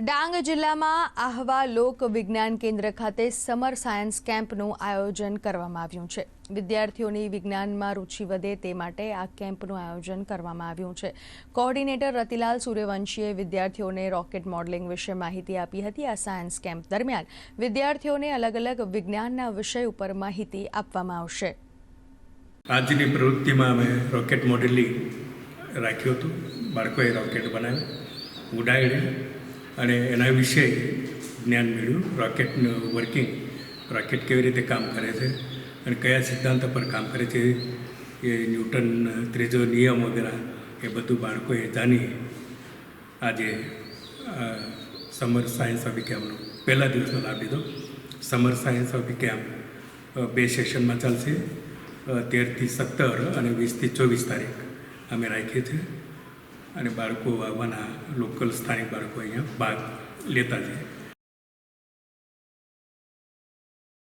ડાંગ જિલ્લામાં આહવા લોક વિજ્ઞાન કેન્દ્ર ખાતે સમર સાયન્સ કેમ્પનું આયોજન કરવામાં આવ્યું છે. વિદ્યાર્થીઓની વિજ્ઞાનમાં રુચિ વધે તે માટે આ કેમ્પનું આયોજન કરવામાં આવ્યું છે. કોઓર્ડિનેટર રતિલાલ સૂર્યવંશીએ વિદ્યાર્થીઓને રોકેટ મોડેલિંગ વિશે માહિતી આપી હતી. આ સાયન્સ કેમ્પ દરમિયાન વિદ્યાર્થીઓને અલગ અલગ વિજ્ઞાનના વિષય ઉપર માહિતી આપવામાં આવશે. આજની પ્રવૃત્તિમાં અમે રોકેટ મોડેલિંગ રાખ્યું હતું. બાળકોએ રોકેટ બનાવ્યું. ઉડાડ્યું. અને એના વિશે જ્ઞાન મેળવ્યું. રોકેટનું વર્કિંગ રોકેટ કેવી રીતે કામ કરે છે અને કયા સિદ્ધાંતો પર કામ કરે છે એ ન્યૂટન ત્રીજો નિયમ વગેરે એ બધું બાળકોએ જાણી આજે સમર સાયન્સ અભિકેમનો પહેલા દિવસનો લાભ લીધો. સમર સાયન્સ અભિકેમ અ, બે સેશનમાં ચાલશે. તેરથી સત્તર અને વીસથી ચોવીસ તારીખ અમે રાખીએ છીએ. અને બાળકો આવવાના લોકલ સ્થાનિક બાળકો અહીંયા ભાગ લેતા છે.